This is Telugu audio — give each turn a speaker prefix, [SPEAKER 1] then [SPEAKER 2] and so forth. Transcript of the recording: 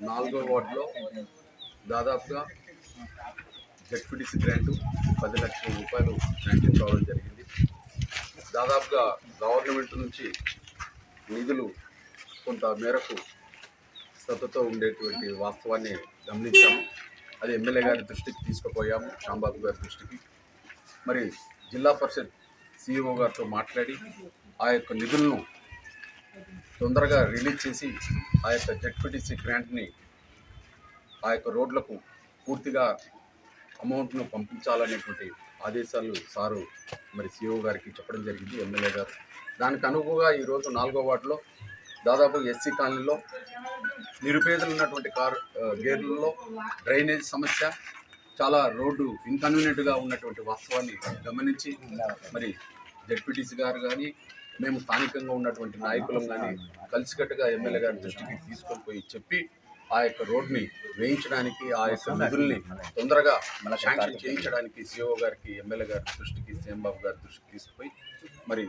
[SPEAKER 1] నాలుగో వార్డులో దాదాపుగా జెడ్పీటీసీ గ్రాంటు పది లక్షల రూపాయలు శాంక్షన్ కావడం జరిగింది. దాదాపుగా గవర్నమెంట్ నుంచి నిధులు కొంత మేరకు శ్రద్ధతో ఉండేటువంటి వాస్తవాన్ని గమనించాము. అది ఎమ్మెల్యే గారి దృష్టికి తీసుకుపోయాము శాంబాబు గారి దృష్టికి. మరి జిల్లా పరిషత్ సిఇఓ గారితో మాట్లాడి ఆ యొక్క నిధులను తొందరగా రిలీజ్ చేసి ఆ యొక్క జెడ్పీటీసీ గ్రాంట్ని ఆ యొక్క రోడ్లకు పూర్తిగా అమౌంట్ను పంపించాలనేటువంటి ఆదేశాలు సారు మరి సిఓ గారికి చెప్పడం జరిగింది ఎమ్మెల్యే గారు. దానికి అనుగుగా ఈరోజు నాలుగో వార్డులో దాదాపు ఎస్సీ కాలనీలో నిరుపేదలు ఉన్నటువంటి కారు గేర్లలో డ్రైనేజ్ సమస్య చాలా రోడ్డు ఇన్కన్వీనియంట్గా ఉన్నటువంటి వాస్తవాన్ని గమనించి మరి జడ్పీటీసీ గారు కానీ మేము స్థానికంగా ఉన్నటువంటి నాయకులం కానీ కలిసికట్టుగా ఎమ్మెల్యే గారి దృష్టికి తీసుకొని పోయి చెప్పి ఆ యొక్క రోడ్ని వేయించడానికి ఆ యొక్క నిధుల్ని తొందరగా మన శాంక్షన్ చేయించడానికి సిఓ గారికి ఎమ్మెల్యే గారి దృష్టికి సీఎం బాబు గారి దృష్టికి తీసుకుపోయి మరి